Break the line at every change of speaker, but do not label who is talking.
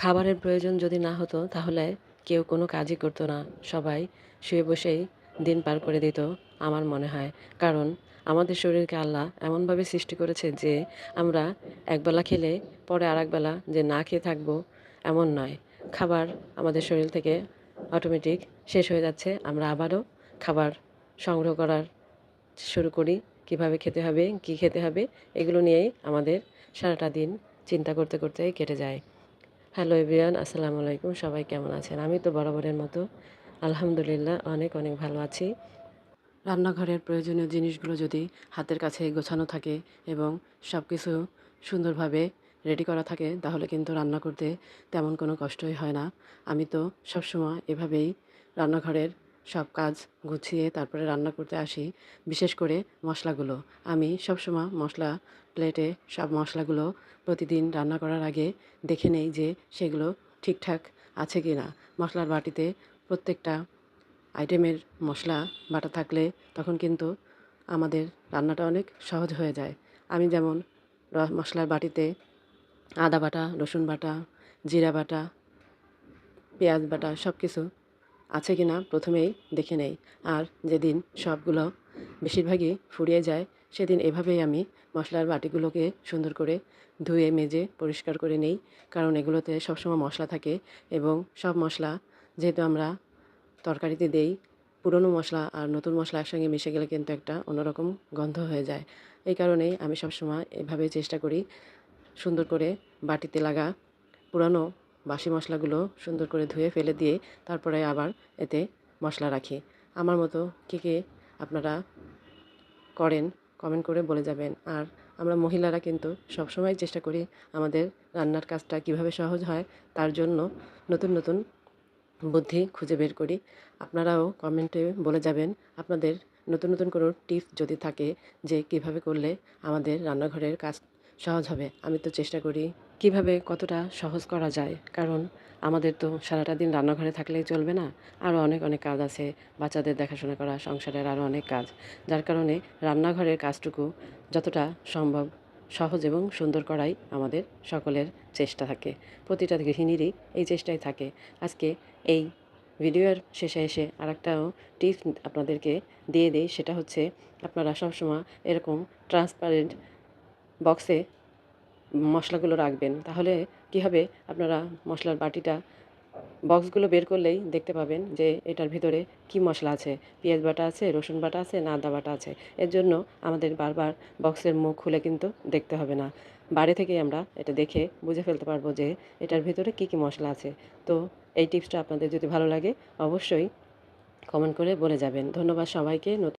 খাবারের প্রয়োজন যদি না হতো, তাহলে কেউ কোনো কাজই করতো না। সবাই শুয়ে বসেই দিন পার করে দিত, আমার মনে হয়। কারণ আমাদের শরীরকে আল্লাহ এমনভাবে সৃষ্টি করেছে যে আমরা একবেলা খেলে পরে আর একবেলা যে না খেয়ে থাকব, এমন নয়। খাবার আমাদের শরীর থেকে অটোমেটিক শেষ হয়ে যাচ্ছে। আমরা আবারও খাবার সংগ্রহ করার শুরু করি। কীভাবে খেতে হবে, কি খেতে হবে, এগুলো নিয়েই আমাদের সারাটা দিন চিন্তা করতে করতে কেটে যায়। হ্যালো এভরিয়ান আসসালামু আলাইকুম। সবাই কেমন আছেন? আমি তো বরাবরের মতো। আলহামদুলিল্লাহ, অনেক অনেক ভালো আছি। রান্নাঘরের প্রয়োজনীয় জিনিসগুলো যদি হাতের কাছে গোছানো থাকে এবং সব কিছু সুন্দরভাবে রেডি করা থাকে, তাহলে কিন্তু রান্না করতে তেমন কোনো কষ্টই হয় না। আমি তো সবসময় এভাবেই রান্নাঘরের সব কাজ গুছিয়ে তারপরে রান্না করতে আসি। বিশেষ করে মশলাগুলো। আমি সবসময় মশলা প্লেটে সব মশলাগুলো প্রতিদিন রান্না করার আগে দেখে নেই যে সেগুলো ঠিকঠাক আছে কি না মশলার বাটিতে প্রত্যেকটা আইটেমের মশলা বাটা থাকলে তখন কিন্তু আমাদের রান্নাটা অনেক সহজ হয়ে যায়। আমি যেমন মশলার বাটিতে আদা বাটা, রসুন বাটা, জিরা বাটা, পেঁয়াজ বাটা সব কিছু আছে কি না প্রথমেই দেখে নেই। আর যেদিন সবগুলো বেশিরভাগই ফুরিয়ে যায়, সেদিন এভাবেই আমি মশলার বাটিগুলোকে সুন্দর করে ধুয়ে, মেজে, পরিষ্কার করে নেই। কারণ এগুলোতে সবসময় মশলা থাকে এবং সব মশলা যেহেতু আমরা তরকারিতে দেই, পুরনো মশলা আর নতুন মশলা একসঙ্গে মিশে গেলে কিন্তু একটা অন্যরকম গন্ধ হয়ে যায়। এই কারণেই আমি সবসময় এভাবে চেষ্টা করি সুন্দর করে বাটিতে লাগা পুরানো বাসি মশলাগুলো সুন্দর করে ধুয়ে ফেলে দিয়ে তারপরে আবার এতে মশলা রাখি। আমার মতো কে কে আপনারা করেন কমেন্ট করে বলে যাবেন। আর আমরা মহিলারা কিন্তু সবসময় চেষ্টা করি আমাদের রান্নার কাজটা কীভাবে সহজ হয় তার জন্য নতুন নতুন বুদ্ধি খুঁজে বের করি। আপনারাও কমেন্টে বলে যাবেন আপনাদের নতুন নতুন কোনো টিপস যদি থাকে যে কীভাবে করলে আমাদের রান্নাঘরের কাজ সহজ হবে। আমি তো চেষ্টা করি কীভাবে কতটা সহজ করা যায়? কারণ আমাদের তো সারাটা দিন রান্নাঘরে থাকলেই চলবে না। আরও অনেক অনেক কাজ আছে। বাচ্চাদের দেখাশোনা করা, সংসারের আরও অনেক কাজ। যার কারণে রান্নাঘরের কাজটুকু যতটা সম্ভব সহজ এবং সুন্দর করাই আমাদের সকলের চেষ্টা থাকে। প্রতিটা গৃহিণীরই এই চেষ্টাই থাকে। আজকে এই ভিডিওর শেষে এসে আরেকটাও টিপস আপনাদেরকে দিয়ে দিই। সেটা হচ্ছে, আপনারা সবসময় এরকম ট্রান্সপারেন্ট বক্সে মশলাগুলো রাখবেন, তাহলে কি হবে? আপনারা মশলার বাটিটা বক্সগুলো বের করলেই দেখতে পাবেন যে এটার ভিতরে কি মশলা আছে। পেঁয়াজ বাটা আছে, রসুন বাটা আছে, না আদা বাটা আছে। এর জন্য আমাদের বারবার বক্সের মুখ খুলে কিন্তু দেখতে হবে না। বাড়ি থেকেই আমরা এটা দেখে বুঝে ফেলতে পারব যে এটার ভিতরে কি কি মশলা আছে। তো এই টিপসটা আপনাদের যদি ভালো লাগে, অবশ্যই কমেন্ট করে বলে যাবেন। ধন্যবাদ সবাইকে, নতুন